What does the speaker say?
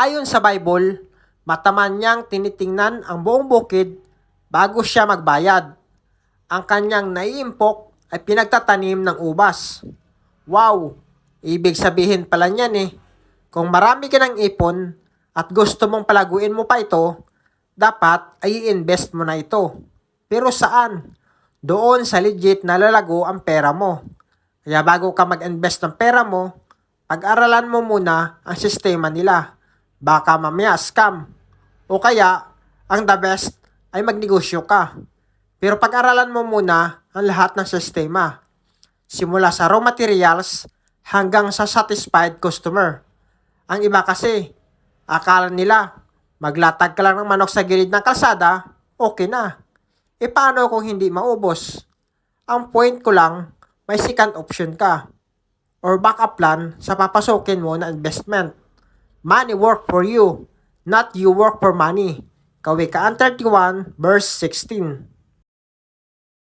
Ayon sa Bible, mataman niyang tinitingnan ang buong bukid bago siya magbayad. Ang kanyang naiimpok ay pinagtatanim ng ubas. Wow! Ibig sabihin pala niyan eh, kung marami ka ng ipon at gusto mong palaguin mo pa ito, dapat ay i-invest mo na ito. Pero saan? Doon sa legit na lalago ang pera mo. Kaya bago ka mag-invest ng pera mo, pag-aralan mo muna ang sistema nila. Baka mamaya scam. O kaya, ang the best ay magnegosyo ka. Pero pag-aralan mo muna ang lahat ng sistema. Simula sa raw materials hanggang sa satisfied customer. Ang iba kasi, akala nila, maglatag ka lang ng manok sa gilid ng kalsada, okay na. E paano kung hindi maubos? Ang point ko lang, may second option ka. Or backup plan sa papasukin mo na investment. Money work for you, not you work for money. Kawikaan 31 verse 16.